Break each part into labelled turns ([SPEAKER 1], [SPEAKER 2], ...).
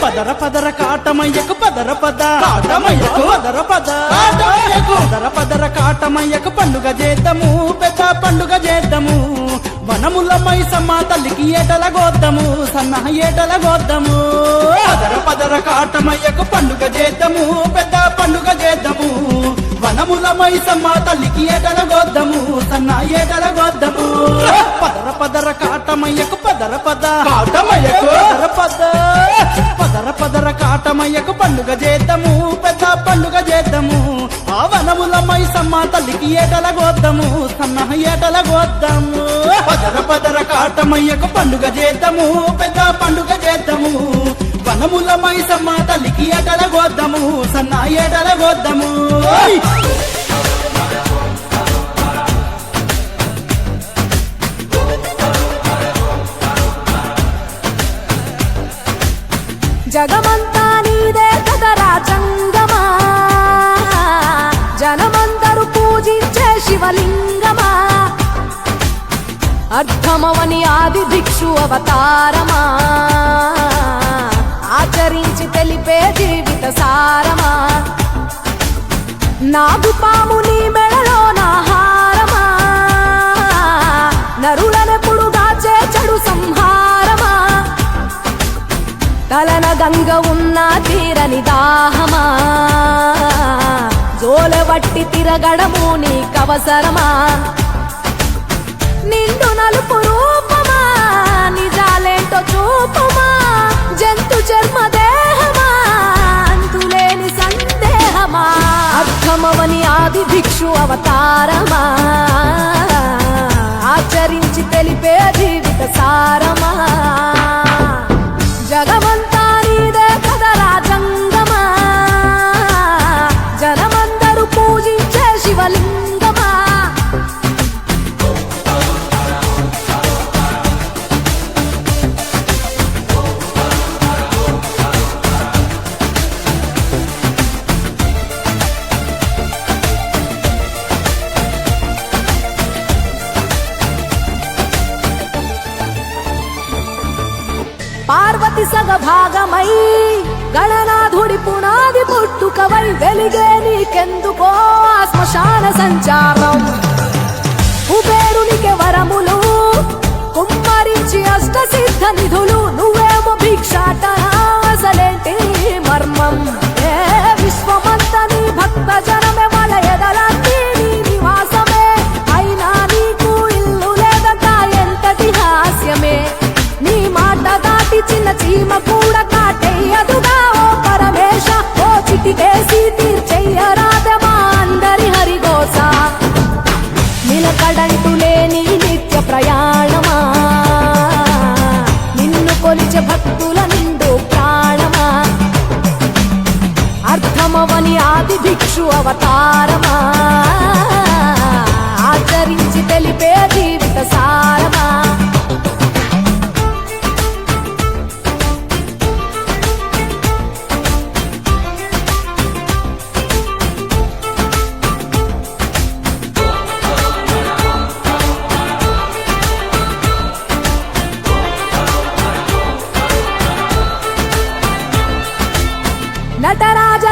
[SPEAKER 1] పదర పదర కాటమయ్యకు పదర పద
[SPEAKER 2] కాటమయ్యకు?
[SPEAKER 1] పదర పద
[SPEAKER 2] కాటమయ్యకు?
[SPEAKER 1] పదర పదర కాటమయ్యకు పండుగ చేద్దాము పెద్ద పండుగ చేద్దాము వనముల మైసమ్మ తల్లికి ఏటల గోద్దము సన్న ఏటల గోద్దము పదర పదర కాటమయ్యకు పండుగ చేద్దాము పెద్ద పండుగ చేద్దాము వనముల మైసమ్మ తల్లికి ఏటల గోద్దము సన్న ఏటల గోద్దము పదర పదర కాటమయ్యకు
[SPEAKER 2] కాటమయ్యకు
[SPEAKER 1] పండుగ చేద్దాము పెద్ద పండుగ చేద్దాము. ఆ వనముల మైసమ్మ తల్లికి ఏటల గోద్దము సన్న ఏటల గోద్దము. పదర పదర కాటమయ్యకు పండుగ చేద్దాము పెద్ద పండుగ చేద్దాము. వనముల మైసమ్మ తల్లికి ఏటల గోద్దము సన్న ఏటల గోద్దము.
[SPEAKER 3] అర్థమవని ఆది భిక్షు అవతారమా? ఆచరించి తెలిపే జీవిత సారమా? నాగు పాము నీ మెడలో నాహారమా నరులనెప్పుడు దాచే చెడు సంహారమా? తలన గంగ ఉన్న తీరని దాహమా? జోలవట్టి తిరగడము నీకవసరమా? భిక్షు అవతారమా? నాటి సగ భాగమై గణనాథుడి పునాది పుట్టుకవై వెలిగే నీకెందుకో శ్మశాన సంచారం. భక్తుల నిండు ప్రాణమా? అర్థమవని ఆది భిక్షు అవతారమా?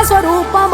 [SPEAKER 3] Sorocaba